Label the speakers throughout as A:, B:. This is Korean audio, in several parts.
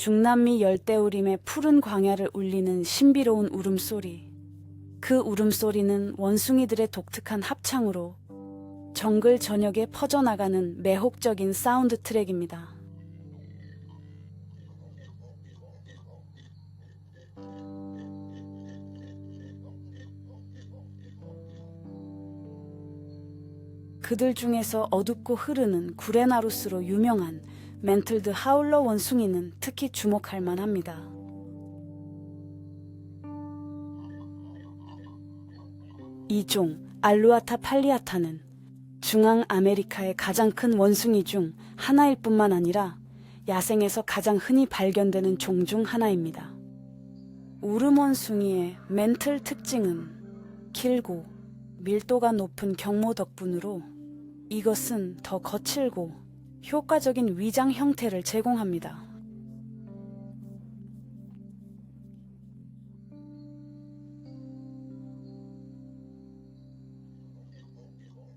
A: 중남미 열대우림의 푸른 광야를 울리는 신비로운 울음소리. 그 울음소리는 원숭이들의 독특한 합창으로 정글 전역에 퍼져나가는 매혹적인 사운드 트랙입니다. 그들 중에서 어둡고 흐르는 구레나루스로 유명한 멘틀드 하울러 원숭이는 특히 주목할 만합니다. 이 종 알루아타 팔리아타는 중앙 아메리카의 가장 큰 원숭이 중 하나일 뿐만 아니라 야생에서 가장 흔히 발견되는 종 중 하나입니다. 우르원숭이의 멘틀 특징은 길고 밀도가 높은 경모 덕분으로 이것은 더 거칠고 효과적인 위장 형태를 제공합니다.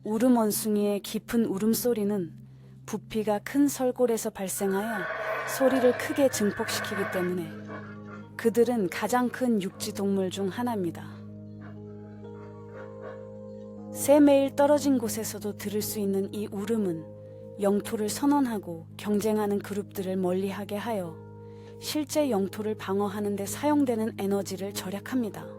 A: 울음 원숭이의 깊은 울음소리는 부피가 큰 설골에서 발생하여 소리를 크게 증폭시키기 때문에 그들은 가장 큰 육지 동물 중 하나입니다. 세 매일 떨어진 곳에서도 들을 수 있는 이 울음은 영토를 선언하고 경쟁하는 그룹들을 멀리하게 하여 실제 영토를 방어하는 데 사용되는 에너지를 절약합니다.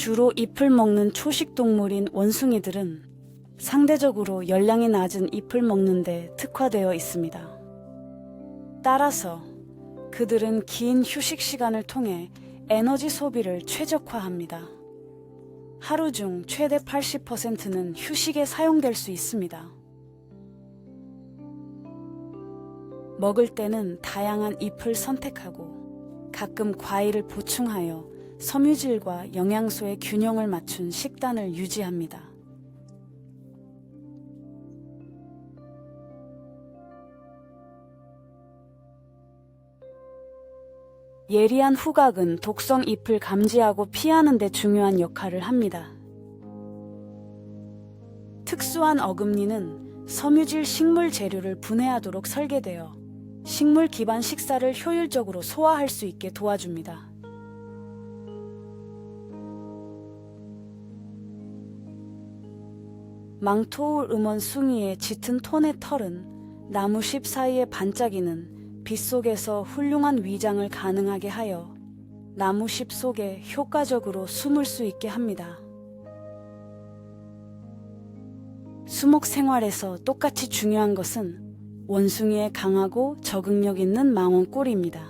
A: 주로 잎을 먹는 초식 동물인 원숭이들은 상대적으로 열량이 낮은 잎을 먹는데 특화되어 있습니다. 따라서 그들은 긴 휴식 시간을 통해 에너지 소비를 최적화합니다. 하루 중 최대 80%는 휴식에 사용될 수 있습니다. 먹을 때는 다양한 잎을 선택하고 가끔 과일을 보충하여 섬유질과 영양소의 균형을 맞춘 식단을 유지합니다. 예리한 후각은 독성 잎을 감지하고 피하는 데 중요한 역할을 합니다. 특수한 어금니는 섬유질 식물 재료를 분해하도록 설계되어 식물 기반 식사를 효율적으로 소화할 수 있게 도와줍니다. 망토울 음원 숭이의 짙은 톤의 털은 나무십 사이에 반짝이는 빛 속에서 훌륭한 위장을 가능하게 하여 나무십 속에 효과적으로 숨을 수 있게 합니다. 수목 생활에서 똑같이 중요한 것은 원숭이의 강하고 적응력 있는 망원 꼬리입니다.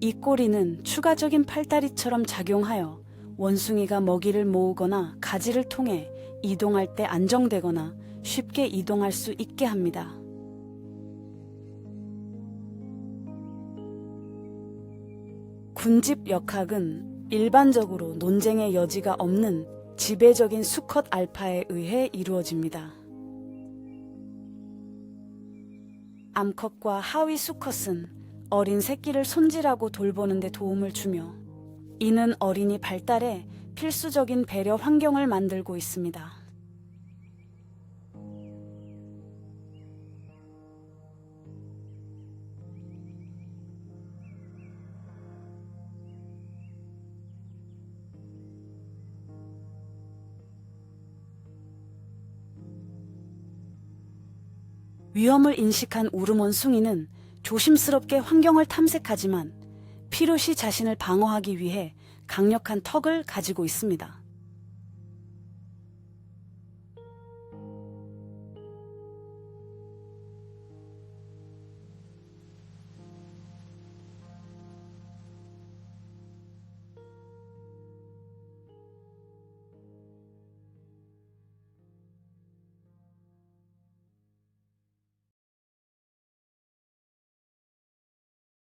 A: 이 꼬리는 추가적인 팔다리처럼 작용하여 원숭이가 먹이를 모으거나 가지를 통해 이동할 때 안정되거나 쉽게 이동할 수 있게 합니다. 군집 역학은 일반적으로 논쟁의 여지가 없는 지배적인 수컷 알파에 의해 이루어집니다. 암컷과 하위 수컷은 어린 새끼를 손질하고 돌보는 데 도움을 주며 이는 어린이 발달에 필수적인 배려 환경을 만들고 있습니다. 위험을 인식한 우르몬 숭이는 조심스럽게 환경을 탐색하지만 피로시 자신을 방어하기 위해 강력한 턱을 가지고 있습니다.